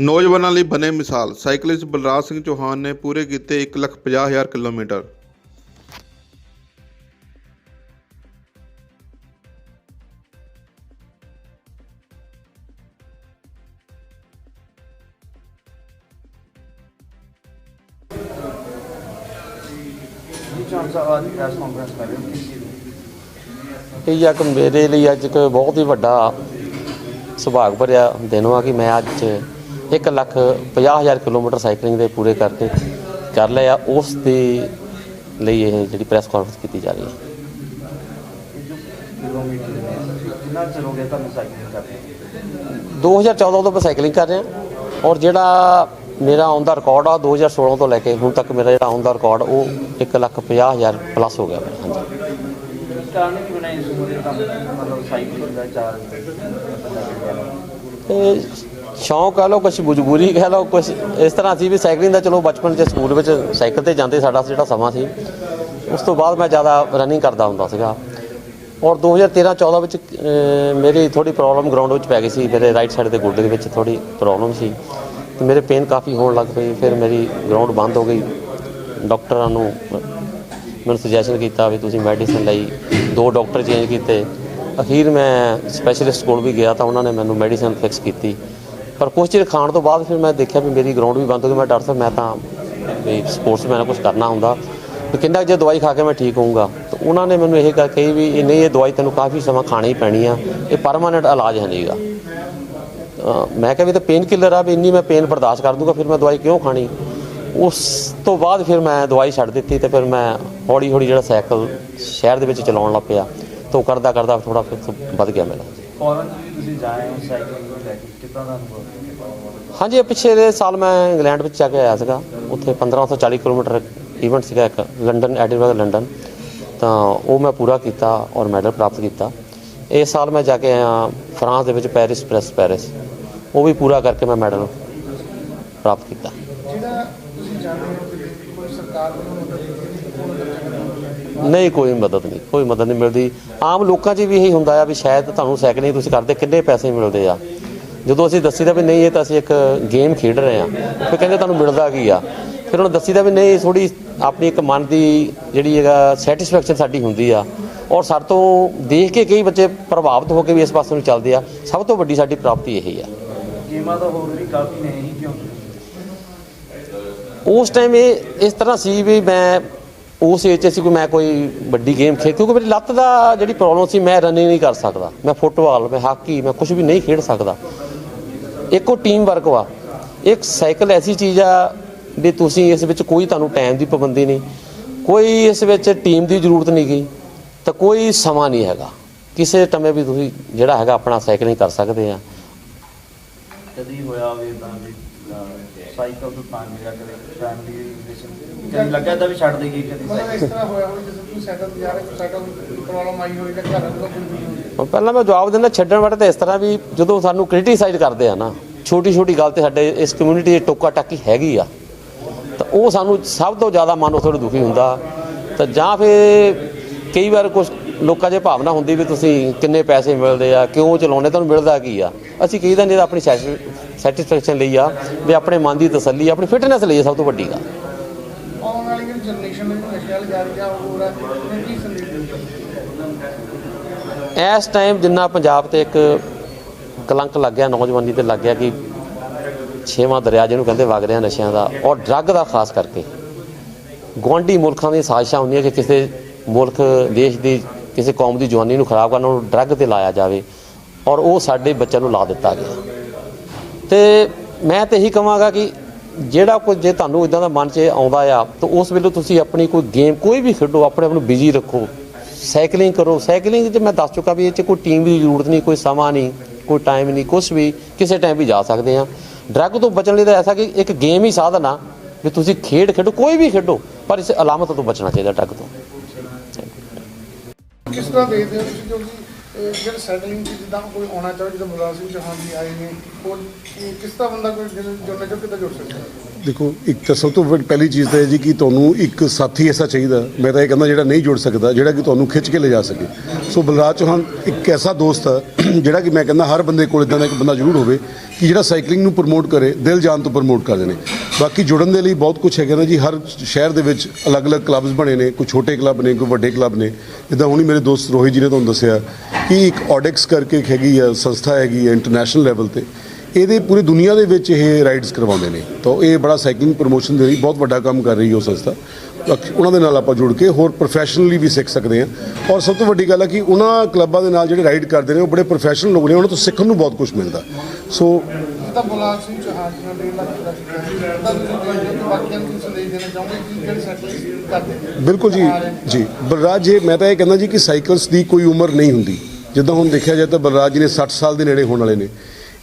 ਨੌਜਵਾਨਾਂ ਲਈ ਬਣੇ ਮਿਸਾਲ ਸਾਈਕਲਿਸਟ ਬਲਰਾਜ ਸਿੰਘ ਚੌਹਾਨ ਨੇ ਪੂਰੇ ਕੀਤੇ 1,50,000 ਕਿਲੋਮੀਟਰ ਜੀ ਚਾਂਸ ਅੱਜ ਇਹ ਇੱਕ ਮੇਰੇ ਲਈ ਅੱਜ ਇੱਕ ਬਹੁਤ ਹੀ ਵੱਡਾ ਸੁਭਾਗ ਭਰਿਆ ਦਿਨ ਆ ਕਿ ਮੈਂ ਅੱਜ 1 ਲੱਖ 50 ਹਜ਼ਾਰ ਕਿਲੋਮੀਟਰ ਸਾਈਕਲਿੰਗ ਦੇ ਪੂਰੇ ਕਰਕੇ ਕਰ ਲਿਆ। ਉਸ ਦੇ ਲਈ ਇਹ ਜਿਹੜੀ ਪ੍ਰੈਸ ਕਾਨਫਰੰਸ ਕੀਤੀ ਜਾ ਰਹੀ ਹੈ। ਕਿੰਨਾ ਚਿਰ ਹੋ ਗਿਆ ਤੁਹਾਨੂੰ ਸਾਈਕਲਿੰਗ ਕਰਦੇ 2014 ਤੋਂ ਮੈਂ ਸਾਈਕਲਿੰਗ ਕਰ ਰਿਹਾ ਔਰ ਜਿਹੜਾ ਮੇਰਾ ਔਨ ਦਾ ਰਿਕਾਰਡ ਆ 2016 ਤੋਂ ਲੈ ਕੇ ਹੁਣ ਤੱਕ ਮੇਰਾ ਜਿਹੜਾ ਔਨ ਦਾ ਰਿਕਾਰਡ ਉਹ 1 ਲੱਖ 50 ਹਜ਼ਾਰ ਪਲੱਸ ਹੋ ਗਿਆ ਹਾਂਜੀ। ਕਾਰਨ ਕੀ ਬਣਾਇਆ ਇਸ ਮਤਲਬ ਸਾਈਕਲਿੰਗ ਦਾ ਚਾਰ ਤੇ ਸ਼ੌਂਕ ਕਹ ਲਓ, ਕੁਛ ਮਜਬੂਰੀ ਕਹਿ ਲਓ, ਕੁਛ ਇਸ ਤਰ੍ਹਾਂ ਸੀ ਵੀ ਸਾਈਕਲਿੰਗ ਦਾ ਚਲੋ ਬਚਪਨ 'ਚ ਸਕੂਲ ਵਿੱਚ ਸਾਈਕਲ ਤੇ ਜਾਂਦੇ ਸਾਡਾ ਜਿਹੜਾ ਸਮਾਂ ਸੀ, ਉਸ ਤੋਂ ਬਾਅਦ ਮੈਂ ਜ਼ਿਆਦਾ ਰਨਿੰਗ ਕਰਦਾ ਹੁੰਦਾ ਸੀਗਾ। ਔਰ 2013-14 ਵਿੱਚ ਮੇਰੀ ਥੋੜੀ ਪ੍ਰੋਬਲਮ ਗਰਾਊਂਡ ਵਿੱਚ ਪੈ ਗਈ ਸੀ, ਮੇਰੇ ਰਾਈਟ ਸਾਈਡ ਦੇ ਗੋਡੇ ਦੇ ਵਿੱਚ ਥੋੜੀ ਪ੍ਰੋਬਲਮ ਸੀ। ਤੇ ਮੇਰੇ ਪੇਨ ਕਾਫੀ ਹੋਣ ਲੱਗ ਪਈ ਫਿਰ ਮੇਰੀ ਗਰਾਊਂਡ ਬੰਦ ਹੋ ਗਈ। ਡਾਕਟਰਾਂ ਨੂੰ ਮੈਨੂੰ ਸੁਜੈਸ਼ਨ ਕੀਤਾ ਵੀ ਤੁਸੀਂ ਮੈਡੀਸਿਨ ਲਈ ਦੋ ਡਾਕਟਰ ਚੇਂਜ ਕੀਤੇ। ਅਖੀਰ ਮੈਂ ਸਪੈਸ਼ਲਿਸਟ ਕੋਲ ਵੀ ਗਿਆ ਤਾਂ ਉਹਨਾਂ ਨੇ ਮੈਨੂੰ ਮੈਡੀਸਿਨ ਫਿਕਸ ਕੀਤੀ। ਪਰ ਕੁਝ ਚਿਰ ਖਾਣ ਤੋਂ ਬਾਅਦ ਫਿਰ ਮੈਂ ਦੇਖਿਆ ਵੀ ਮੇਰੀ ਗਰਾਊਂਡ ਵੀ ਬੰਦ ਹੋ ਗਈ। ਮੈਂ ਡਾਕਟਰ ਸਾਹਿਬ, ਮੈਂ ਤਾਂ ਵੀ ਸਪੋਰਟਸ ਮੈਨ ਕੁਝ ਕਰਨਾ ਹੁੰਦਾ। ਵੀ ਕਿੰਨਾ ਕੁ ਜੇ ਦਵਾਈ ਖਾ ਕੇ ਮੈਂ ਠੀਕ ਹੋਊਂਗਾ। ਤਾਂ ਉਹਨਾਂ ਨੇ ਮੈਨੂੰ ਇਹ ਗੱਲ ਕਹੀ ਵੀ ਇਹ ਨਹੀਂ, ਇਹ ਦਵਾਈ ਤੈਨੂੰ ਕਾਫੀ ਸਮਾਂ ਖਾਣੀ ਹੀ ਪੈਣੀ ਆ। ਇਹ ਪਰਮਾਨੈਂਟ ਇਲਾਜ ਹੈ ਨਹੀਂਗਾ। ਅਹ ਮੈਂ ਕਿਹਾ ਵੀ ਤਾਂ ਪੇਨ ਕਿਲਰ ਆ ਵੀ ਇੰਨੀ ਮੈਂ ਪੇਨ ਬਰਦਾਸ਼ਤ ਕਰ ਦੂੰਗਾ, ਫਿਰ ਮੈਂ ਦਵਾਈ ਕਿਉਂ ਖਾਣੀ? ਉਸ ਤੋਂ ਬਾਅਦ ਫਿਰ ਮੈਂ ਦਵਾਈ ਛੱਡ ਦਿੱਤੀ ਤੇ ਫਿਰ ਮੈਂ ਹੌਲੀ ਹੌਲੀ ਜਿਹੜਾ ਸਾਈਕਲ ਸ਼ਹਿਰ ਦੇ ਵਿੱਚ ਚਲਾਉਣ ਲੱਗ ਪਿਆ। ਤਾਂ ਉਹ ਕਰਦਾ ਕਰਦਾ ਥੋੜਾ ਫਿਰ ਵੱਧ ਗਿਆ ਮੇਰਾ। ਫੋਰਨ ਵੀ ਤੁਸੀਂ ਜਾਏ ਹੋ ਸਾਈਕਲਿੰਗ ਨੂੰ ਲੈ ਕੇ ਕਿੱਦਾਂ ਦਾ ਅਨੁਭਵ ਹਾਂਜੀ ਇਹ ਪਿਛਲੇ ਦੇ ਸਾਲ ਮੈਂ ਇੰਗਲੈਂਡ ਵਿੱਚ ਜਾ ਕੇ ਆਇਆ ਸੀਗਾ। ਉੱਥੇ 1540 ਕਿਲੋਮੀਟਰ ਈਵੈਂਟ ਸੀਗਾ ਇੱਕ ਲੰਡਨ ਐਡਿਨਬਰਗ ਲੰਡਨ। ਤਾਂ ਉਹ ਮੈਂ ਪੂਰਾ ਕੀਤਾ ਔਰ ਮੈਡਲ ਪ੍ਰਾਪਤ ਕੀਤਾ। ਇਸ ਸਾਲ ਮੈਂ ਜਾ ਕੇ ਆਇਆ ਫਰਾਂਸ ਦੇ ਵਿੱਚ ਪੈਰਿਸ ਪ੍ਰੈਸ ਪੈਰਿਸ। ਉਹ ਵੀ ਪੂਰਾ ਕਰਕੇ ਮੈਂ ਮੈਡਲ ਪ੍ਰਾਪਤ ਕੀਤਾ। ਜਿਹੜਾ ਤੁਸੀਂ ਜਾਣਦੇ ਹੋ ਕਿ ਕੋਈ ਸਰਕਾਰ ਵੱਲੋਂ ਨਹੀਂ ਕੋਈ ਮਦਦ ਨਹੀਂ ਕੋਈ ਮਦਦ ਨਹੀਂ ਮਿਲਦੀ। ਆਮ ਲੋਕਾਂ 'ਚ ਵੀ ਇਹੀ ਹੁੰਦਾ ਆ ਵੀ ਸ਼ਾਇਦ ਤੁਹਾਨੂੰ ਸਾਈਕਲਿੰਗ ਤੁਸੀਂ ਕਰਦੇ ਕਿੰਨੇ ਪੈਸੇ ਮਿਲਦੇ ਆ? ਜਦੋਂ ਅਸੀਂ ਦੱਸੀਦਾ ਵੀ ਨਹੀਂ ਇਹ ਤਾਂ ਅਸੀਂ ਇੱਕ ਗੇਮ ਖੇਡ ਰਹੇ ਆ। ਫਿਰ ਕਹਿੰਦੇ ਤੁਹਾਨੂੰ ਮਿਲਦਾ ਕੀ ਆ? ਫਿਰ ਉਹਨੂੰ ਦੱਸੀਦਾ ਵੀ ਨਹੀਂ ਥੋੜੀ ਆਪਣੀ ਇੱਕ ਮਨ ਦੀ ਜਿਹੜੀ ਹੈਗਾ ਸੈਟੀਸਫੈਕਸ਼ਨ ਸਾਡੀ ਹੁੰਦੀ ਆ। ਔਰ ਸਾਡੇ ਤੋਂ ਦੇਖ ਕੇ ਕਈ ਬੱਚੇ ਪ੍ਰਭਾਵਿਤ ਹੋ ਕੇ ਵੀ ਇਸ ਪਾਸੇ ਨੂੰ ਚੱਲਦੇ ਆ। ਸਭ ਤੋਂ ਵੱਡੀ ਸਾਡੀ ਪ੍ਰਾਪਤੀ ਇਹੀ ਆ। ਗੇਮਾਂ ਤਾਂ ਹੋਰ ਵੀ ਕਾਫੀ ਨੇ ਹੀ ਕਿਉਂ? ਉਸ ਟਾਈਮ ਇਹ ਇਸ ਤਰ੍ਹਾਂ ਸੀ ਵੀ ਮੈਂ ਉਸ ਏਜ 'ਚ ਸੀ ਕੋਈ ਮੈਂ ਕੋਈ ਵੱਡੀ ਗੇਮ ਖੇਡ ਕਿਉਂਕਿ ਮੇਰੀ ਲੱਤ ਦਾ ਜਿਹੜੀ ਪ੍ਰੋਬਲਮ ਸੀ, ਮੈਂ ਰਨਿੰਗ ਨਹੀਂ ਕਰ ਸਕਦਾ। ਮੈਂ ਫੁੱਟਬਾਲ ਮੈਂ ਹਾਕੀ ਮੈਂ ਕੁਝ ਵੀ ਨਹੀਂ ਖੇਡ ਸਕਦਾ। ਇੱਕੋ ਟੀਮ ਵਰਕ ਵਾ। ਇੱਕ ਸਾਈਕਲ ਐਸੀ ਚੀਜ਼ ਆ ਵੀ ਤੁਸੀਂ ਇਸ ਵਿੱਚ ਕੋਈ ਤੁਹਾਨੂੰ ਟਾਈਮ ਦੀ ਪਾਬੰਦੀ ਨਹੀਂ। ਕੋਈ ਇਸ ਵਿੱਚ ਟੀਮ ਦੀ ਜ਼ਰੂਰਤ ਨਹੀਂ ਗਈ ਤਾਂ ਕੋਈ ਸਮਾਂ ਨਹੀਂ ਹੈਗਾ। ਕਿਸੇ ਟਮੇ ਵੀ ਤੁਸੀਂ ਜਿਹੜਾ ਹੈਗਾ ਆਪਣਾ ਸਾਈਕਲਿੰਗ ਕਰ ਸਕਦੇ ਆ। ਕਦੀ ਹੋਇਆ ਹੋਵੇ ਤਾਂ ਵੀ ਸਾਈਕਲ ਤੋਂ ਤਾਂ ਗਿਆ ਕਦੇ ਫੈਮਿਲੀ ਰਿਲੇਸ਼ਨ ਕਦੀ ਲੱਗਾ ਤਾਂ ਵੀ ਛੱਡ ਦੇਗੀ ਕਦੀ ਮਤਲਬ ਸਾਈਕਲ? ਇਸ ਤਰ੍ਹਾਂ ਹੋਇਆ ਹੋਵੇ ਜਿਵੇਂ ਤੁਸੀਂ ਸਾਈਕਲ ਤੇ ਜਾ ਰਹੇ ਹੋ ਸਾਈਕਲ ਦੀ ਪ੍ਰੋਬਲਮ ਆਈ ਹੋਈ ਜਾਂ ਘਰ ਦਾ ਕੋਈ ਨਹੀਂ ਹੋਈ ਹੁਣ ਪਹਿਲਾਂ ਮੈਂ ਜਵਾਬ ਦਿੰਦਾ ਛੱਡਣ ਵਾਲੇ ਤਾਂ ਇਸ ਤਰ੍ਹਾਂ ਵੀ ਜਦੋਂ ਸਾਨੂੰ ਕ੍ਰਿਟੀਸਾਈਜ਼ ਕਰਦੇ ਆ ਨਾ ਛੋਟੀ ਛੋਟੀ ਗੱਲ ਤੇ ਸਾਡੇ ਇਸ ਕਮਿਊਨਿਟੀ ਦੀ ਟੋਕਾ ਟਾਕੀ ਹੈਗੀ ਆ ਤਾਂ ਉਹ ਸਾਨੂੰ ਸਭ ਤੋਂ ਜ਼ਿਆਦਾ ਮਨ ਥੋੜਾ ਦੁਖੀ ਹੁੰਦਾ। ਤਾਂ ਜਾਂ ਫਿਰ ਕਈ ਵਾਰ ਕੁਝ ਲੋਕਾਂ 'ਚ ਭਾਵਨਾ ਹੁੰਦੀ ਵੀ ਤੁਸੀਂ ਕਿੰਨੇ ਪੈਸੇ ਮਿਲਦੇ ਆ ਕਿਉਂ ਚਲਾਉਣੇ ਤੁਹਾਨੂੰ ਮਿਲਦਾ ਕੀ ਆ? ਅਸੀਂ ਕਹੀਦਾ ਨਹੀਂ ਤਾਂ ਆਪਣੀ ਸੈਟੀਸਫੈਕਸ਼ਨ ਲਈ ਆ ਵੀ ਆਪਣੇ ਮਨ ਦੀ ਤਸੱਲੀ ਆਪਣੀ ਫਿਟਨੈਸ ਲਈ ਸਭ ਤੋਂ ਵੱਡੀ ਗੱਲ। ਆਉਣ ਵਾਲੀ ਜਨਰੇਸ਼ਨ ਨੂੰ ਨਸ਼ੇ ਰਹੀ ਕੀ ਸੰਦੇਸ਼ ਇਸ ਟਾਈਮ ਜਿੰਨਾ ਪੰਜਾਬ ਤੇ ਇੱਕ ਕਲੰਕ ਲੱਗ ਗਿਆ ਨੌਜਵਾਨੀ ਤੇ ਲੱਗ ਗਿਆ ਕਿ ਛੇਵਾਂ ਦਰਿਆ ਜਿਹਨੂੰ ਕਹਿੰਦੇ ਵਗ ਰਿਹਾ ਨਸ਼ਿਆਂ ਦਾ ਔਰ ਡਰੱਗ ਦਾ ਖਾਸ ਕਰਕੇ। ਗੁਆਂਢੀ ਮੁਲਕਾਂ ਦੀਆਂ ਸਾਜ਼ਿਸ਼ਾਂ ਹੁੰਦੀਆਂ ਕਿ ਕਿਸੇ ਮੁਲਕ ਦੇਸ਼ ਦੀ ਕਿਸੇ ਕੌਮ ਦੀ ਜਵਾਨੀ ਨੂੰ ਖਰਾਬ ਕਰਨ ਨੂੰ ਡਰੱਗ ਤੇ ਲਾਇਆ ਜਾਵੇ ਔਰ ਉਹ ਸਾਡੇ ਬੱਚਿਆਂ ਨੂੰ ਲਾ ਦਿੱਤਾ ਗਿਆ। ਤੇ ਮੈਂ ਤੇ ਇਹੀ ਕਹਾਂਗਾ ਕਿ ਜਿਹੜਾ ਕੁਝ ਜੇ ਤੁਹਾਨੂੰ ਇਦਾਂ ਦਾ ਮਨ 'ਚ ਆਉਂਦਾ ਆ, ਤਾਂ ਉਸ ਵੇਲੇ ਤੁਸੀਂ ਆਪਣੀ ਕੋਈ ਗੇਮ ਕੋਈ ਵੀ ਖੇਡੋ, ਆਪਣੇ ਆਪ ਨੂੰ ਬਿਜ਼ੀ ਰੱਖੋ। ਸਾਈਕਲਿੰਗ ਕਰੋ। ਸਾਈਕਲਿੰਗ 'ਚ ਮੈਂ ਦੱਸ ਚੁੱਕਾ ਵੀ ਇਹ 'ਚ ਕੋਈ ਟੀਮ ਦੀ ਜ਼ਰੂਰਤ ਨਹੀਂ, ਕੋਈ ਸਮਾਂ ਨਹੀਂ, ਕੋਈ ਟਾਈਮ ਨਹੀਂ ਕੁਝ ਵੀ, ਕਿਸੇ ਟਾਈਮ ਵੀ ਜਾ ਸਕਦੇ ਆ ਡਰੱਗ ਤੋਂ ਬਚਣ ਲਈ ਤਾਂ ਐਸਾ ਕਿ ਇੱਕ ਗੇਮ ਹੀ ਸਾਧਨ ਆ ਵੀ ਤੁਸੀਂ ਖੇਡ ਖੇਡੋ, ਕੋਈ ਵੀ ਖੇਡੋ, ਪਰ ਇਸ ਅਲਾਮਤ ਤੋਂ ਬਚਣਾ ਚਾਹੀਦਾ ਡਰੱਗ ਤੋਂ। ਕਿਸ ਤਰ੍ਹਾਂ ਦੇਖਦੇ ਹੋ ਤੁਸੀਂ ਇਹ ਅਹ, ਜਿਹੜਾ ਸਾਈਕਲਿੰਗ ਦੀ ਜਿੱਦਾਂ ਕੋਈ ਆਉਣਾ ਚਾਹੇ ਜਿੱਦਾਂ ਮੁਲਾਜ਼ਮ ਸਿੰਘ ਚੌਹਾਨ ਆਏ ਨੇ ਉਹ ਕਿਸ ਤਰ੍ਹਾਂ ਬੰਦਾ ਕੋਈ ਜੁੜਨਾ ਚਾਹੇ ਕਿੱਦਾਂ ਜੁੜ ਸਕਦਾ? ਦੇਖੋ, ਇੱਕ ਤਾਂ ਸਭ ਤੋਂ ਵੱਡੀ ਪਹਿਲੀ ਚੀਜ਼ ਤਾਂ ਇਹ ਜੀ ਕਿ ਤੁਹਾਨੂੰ ਇੱਕ ਸਾਥੀ ਐਸਾ ਚਾਹੀਦਾ। ਮੈਂ ਤਾਂ ਇਹ ਕਹਿੰਦਾ ਜਿਹੜਾ ਨਹੀਂ ਜੁੜ ਸਕਦਾ, ਜਿਹੜਾ ਕਿ ਤੁਹਾਨੂੰ ਖਿੱਚ ਕੇ ਲੈ ਜਾ ਸਕੇ। ਸੋ ਬਲਰਾਜ ਚੌਹਾਨ ਇੱਕ ਐਸਾ ਦੋਸਤ ਆ, ਜਿਹੜਾ ਕਿ ਮੈਂ ਕਹਿੰਦਾ ਹਰ ਬੰਦੇ ਕੋਲ ਇਦਾਂ ਦਾ ਇੱਕ ਬੰਦਾ ਜ਼ਰੂਰ ਹੋਵੇ ਕਿ ਜਿਹੜਾ ਸਾਈਕਲਿੰਗ ਨੂੰ ਪ੍ਰਮੋਟ ਕਰੇ, ਦਿਲ ਜਾਨ ਤੋਂ ਪ੍ਰਮੋਟ ਕਰ ਦੇਣੇ। ਬਾਕੀ ਜੁੜਨ ਦੇ ਲਈ ਬਹੁਤ ਕੁਝ ਹੈਗਾ ਨਾ ਜੀ, ਹਰ ਸ਼ਹਿਰ ਦੇ ਵਿੱਚ ਅਲੱਗ-ਅਲੱਗ ਕਲੱਬਸ ਬਣੇ ਨੇ, ਕੋਈ ਛੋਟੇ ਕਲੱਬ ਨੇ, ਕੋਈ ਵੱਡੇ ਕਲੱਬ ਨੇ। ਜਿੱਦਾਂ ਹੁਣੀ ਮੇਰੇ ਦੋਸਤ ਰੋਹਿਤ ਜੀ ਨੇ ਤੁਹਾਨੂੰ ਦੱਸਿਆ ਕਿ ਇੱਕ ਆਡੈਕਸ ਕਰਕੇ ਇੱਕ ਹੈਗੀ ਆ ਸੰਸਥਾ ਹੈਗੀ ਆ ਇੰਟਰਨੈਸ਼ਨਲ ਲੈਵਲ ਤੇ। ਇਹਦੇ ਪੂਰੀ ਦੁਨੀਆ ਦੇ ਵਿੱਚ ਇਹ ਰਾਈਡਸ ਕਰਵਾਉਂਦੇ ਨੇ। ਤਾਂ ਇਹ ਬੜਾ ਸਾਈਕਲਿੰਗ ਪ੍ਰੋਮੋਸ਼ਨ ਦੇ ਲਈ ਬਹੁਤ ਵੱਡਾ ਕੰਮ ਕਰ ਰਹੀ ਹੈ ਉਹ ਸੰਸਥਾ। ਉਹਨਾਂ ਦੇ ਨਾਲ ਆਪਾਂ ਜੁੜ ਕੇ ਹੋਰ ਪ੍ਰੋਫੈਸ਼ਨਲੀ ਵੀ ਸਿੱਖ ਸਕਦੇ ਹਾਂ। ਔਰ ਸਭ ਤੋਂ ਵੱਡੀ ਗੱਲ ਹੈ ਕਿ ਉਹਨਾਂ ਕਲੱਬਾਂ ਦੇ ਨਾਲ ਜਿਹੜੇ ਰਾਈਡ ਕਰਦੇ ਨੇ ਉਹ ਬੜੇ ਪ੍ਰੋਫੈਸ਼ਨਲ ਲੋਕ ਨੇ ਉਹਨਾਂ ਤੋਂ ਸਿੱਖਣ ਨੂੰ ਬਹੁਤ ਕੁਝ ਮਿਲਦਾ। ਸੋ ਸਿੰਘ ਚੌਹਾਨ ਜੀ ਨੇ। ਬਿਲਕੁਲ ਜੀ ਜੀ। ਬਲਰਾਜ ਜੀ ਮੈਂ ਤਾਂ ਇਹ ਕਹਿੰਦਾ ਜੀ ਕਿ ਸਾਈਕਲਸ ਦੀ ਕੋਈ ਉਮਰ ਨਹੀਂ ਹੁੰਦੀ। ਜਿੱਦਾਂ ਹੁਣ ਦੇਖਿਆ ਜਾਏ ਤਾਂ ਬਲਰਾਜ ਜੀ ਨੇ 60 ਸਾਲ ਦੇ ਨੇੜੇ ਹੋਣ ਵਾਲੇ ਨੇ।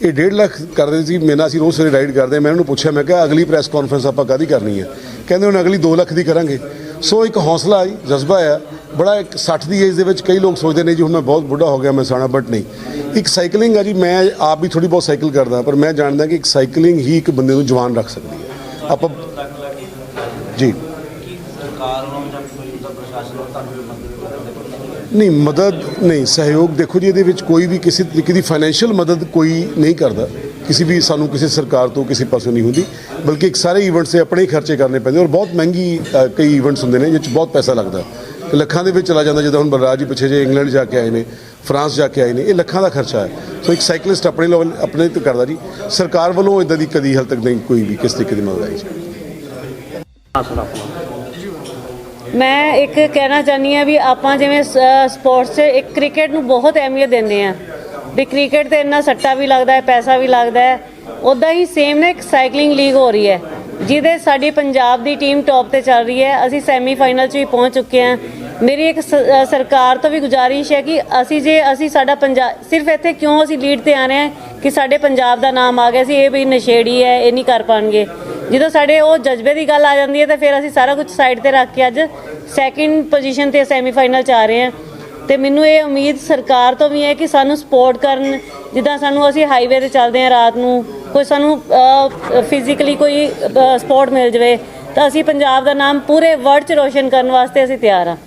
ਇਹ 1.5 ਲੱਖ ਕਰਦੇ ਸੀ ਮੇਰੇ ਨਾਲ ਅਸੀਂ ਰੋਜ਼ ਸਵੇਰੇ ਰਾਈਡ ਕਰਦੇ। ਮੈਂ ਇਹਨਾਂ ਨੂੰ ਪੁੱਛਿਆ ਮੈਂ ਕਿਹਾ ਅਗਲੀ ਪ੍ਰੈਸ ਕਾਨਫਰੰਸ ਆਪਾਂ ਕਾਦੀ ਕਰਨੀ ਹੈ? ਕਹਿੰਦੇ ਹੁਣ ਅਗਲੀ 2 ਲੱਖ ਦੀ ਕਰਾਂਗੇ। ਸੋ ਇੱਕ ਹੌਸਲਾ ਹੈ ਜਜ਼ਬਾ ਹੈ ਬੜਾ ਇੱਕ 60 ਦੀ ਏਜ ਦੇ ਵਿੱਚ ਕਈ ਲੋਕ ਸੋਚਦੇ ਨੇ ਜੀ ਹੁਣ ਮੈਂ ਬਹੁਤ ਬੁੱਢਾ ਹੋ ਗਿਆ ਮੈਂ ਸਾਣਾ ਬਟ ਨਹੀਂ। ਇੱਕ ਸਾਈਕਲਿੰਗ ਆ ਜੀ ਮੈਂ ਆਪ ਵੀ ਥੋੜੀ ਬਹੁਤ ਸਾਈਕਲ ਕਰਦਾ ਪਰ ਮੈਂ ਜਾਣਦਾ ਕਿ ਇੱਕ ਸਾਈਕਲਿੰਗ ਹੀ ਇੱਕ ਬੰਦੇ ਨੂੰ ਜਵਾਨ ਰੱਖ ਸਕਦੀ ਹੈ। ਆਪਾਂ ਜੀ। ਸਰਕਾਰ ਵੱਲੋਂ ਜਾਂ ਕੋਈ ਪ੍ਰਸ਼ਾਸਨ ਵੱਲੋਂ ਤੁਹਾਨੂੰ ਮਦਦ ਕਰਨ ਦੇ ਕੋਈ ਨਹੀਂ ਮਦਦ ਨਹੀਂ ਸਹਿਯੋਗ ਦੇਖੋ ਜੀ ਇਹਦੇ ਵਿੱਚ ਕੋਈ ਵੀ ਕਿਸੇ ਤਰੀਕੇ ਦੀ ਫਾਈਨੈਂਸ਼ੀਅਲ ਮਦਦ ਕੋਈ ਨਹੀਂ ਕਰਦਾ। ਕਿਸੇ ਵੀ ਸਾਨੂੰ ਕਿਸੇ ਸਰਕਾਰ ਤੋਂ ਕਿਸੇ ਪਾਸੋਂ ਨਹੀਂ ਹੁੰਦੀ ਬਲਕਿ ਇੱਕ ਸਾਰੇ ਇਵੈਂਟਸ ਦੇ ਆਪਣੇ ਹੀ ਖਰਚੇ ਕਰਨੇ ਪੈਂਦੇ ਔਰ ਬਹੁਤ ਮਹਿੰਗੀ ਅ, ਕਈ ਇਵੈਂਟਸ ਹੁੰਦੇ ਨੇ ਜਿਹਦੇ 'ਚ ਬਹੁਤ ਪੈਸਾ ਲੱਗਦਾ। ਤੇ ਲੱਖਾਂ ਦੇ ਵਿੱਚ ਚਲਾ ਜਾਂਦਾ ਜਿੱਦਾਂ ਹੁਣ ਬਲਰਾਜ ਜੀ ਪਿੱਛੇ ਜੇ ਇੰਗਲੈਂਡ ਜਾ ਕੇ ਆਏ ਨੇ ਫਰਾਂਸ ਜਾ ਕੇ ਆਏ ਨੇ ਇਹ ਲੱਖਾਂ ਦਾ ਖਰਚਾ ਹੈ। ਸੋ ਇੱਕ ਸਾਈਕਲਿਸਟ ਆਪਣੇ ਲੈਵਲ ਆਪਣੇ ਤੇ ਕਰਦਾ ਜੀ। ਸਰਕਾਰ ਵੱਲੋਂ ਇਦਾਂ ਦੀ ਕਦੀ ਹਾਲ ਤੱਕ ਨਹੀਂ ਕੋਈ ਵੀ ਕਿਸ ਤਰੀਕੇ ਦੀ ਮਦਦ ਆਈ ਜੀ। ਮੈਂ ਇੱਕ ਕਹਿਣਾ ਚਾਹਨੀ ਆ ਵੀ ਆਪਾਂ ਜਿਵੇਂ ਸਪੋਰਟਸ 'ਚ ਇੱਕ ਕ੍ਰਿਕਟ ਨੂੰ ਬਹੁਤ ਅਹਿਮੀਅਤ ਦਿੰਦੇ ਆ ਵੀ ਕ੍ਰਿਕਟ ਤੇ ਇੰਨਾ ਸੱਟਾ ਵੀ ਲੱਗਦਾ ਹੈ, ਪੈਸਾ ਵੀ ਲੱਗਦਾ ਹੈ। ਉਦਾਂ ਹੀ ਸੇਮ ਨੇ ਇੱਕ ਸਾਈਕਲਿੰਗ ਲੀਗ ਹੋ ਰਹੀ ਹੈ। ਜਿਹਦੇ ਸਾਡੀ ਪੰਜਾਬ ਦੀ ਟੀਮ ਟੌਪ ਤੇ ਚੱਲ ਰਹੀ ਹੈ। ਅਸੀਂ ਸੈਮੀ ਫਾਈਨਲ 'ਚ ਵੀ ਪਹੁੰਚ ਚੁੱਕੇ ਹਾਂ। ਮੇਰੀ ਇੱਕ ਸ- ਸਰਕਾਰ ਤੋਂ ਵੀ ਗੁਜ਼ਾਰਿਸ਼ ਹੈ ਕਿ ਅਸੀਂ ਜੇ, ਅਸੀਂ ਸਾਡਾ ਪੰਜਾਬ ਸਿਰਫ ਇੱਥੇ ਕਿਉਂ ਅਸੀਂ ਲੀਡ ਤੇ ਆ ਰਹੇ ਹਾਂ? ਕਿ ਸਾਡੇ ਪੰਜਾਬ ਦਾ ਨਾਮ ਆ ਗਿਆ ਸੀ, ਇਹ ਵੀ ਨਸ਼ੇੜੀ ਹੈ, ਇਹ ਨਹੀਂ ਕਰ ਪਾਣਗੇ। ਜਦੋਂ ਸਾਡੇ ਉਹ ਜਜ਼ਬੇ ਦੀ ਗੱਲ ਆ ਜਾਂਦੀ ਹੈ, ਤਾਂ ਫਿਰ ਅਸੀਂ ਸਾਰਾ ਕੁਝ ਸਾਈਡ ਤੇ ਰੱਖ ਕੇ ਅੱਜ ਸੈਕਿੰਡ ਪੋਜੀਸ਼ਨ ਤੇ ਸੈਮੀਫਾਈਨਲ ਚ ਆ ਰਹੇ ਹਾਂ। ਤੇ ਮੈਨੂੰ ਇਹ ਉਮੀਦ ਸਰਕਾਰ ਤੋਂ ਵੀ ਹੈ ਕਿ ਸਾਨੂੰ ਸਪੋਰਟ ਕਰਨ, ਜਿੱਦਾਂ ਸਾਨੂੰ ਅਸੀਂ ਹਾਈਵੇ ਤੇ ਚੱਲਦੇ ਹਾਂ ਰਾਤ ਨੂੰ, ਕੋਈ ਸਾਨੂੰ ਫਿਜ਼ੀਕਲੀ ਕੋਈ ਸਪੋਰਟ ਮਿਲ ਜਵੇ, ਤਾਂ ਅਸੀਂ ਪੰਜਾਬ ਦਾ ਨਾਮ ਪੂਰੇ ਵਰਲਡ ਚ ਰੋਸ਼ਨ ਕਰਨ ਵਾਸਤੇ ਅਸੀਂ ਤਿਆਰ ਹਾਂ।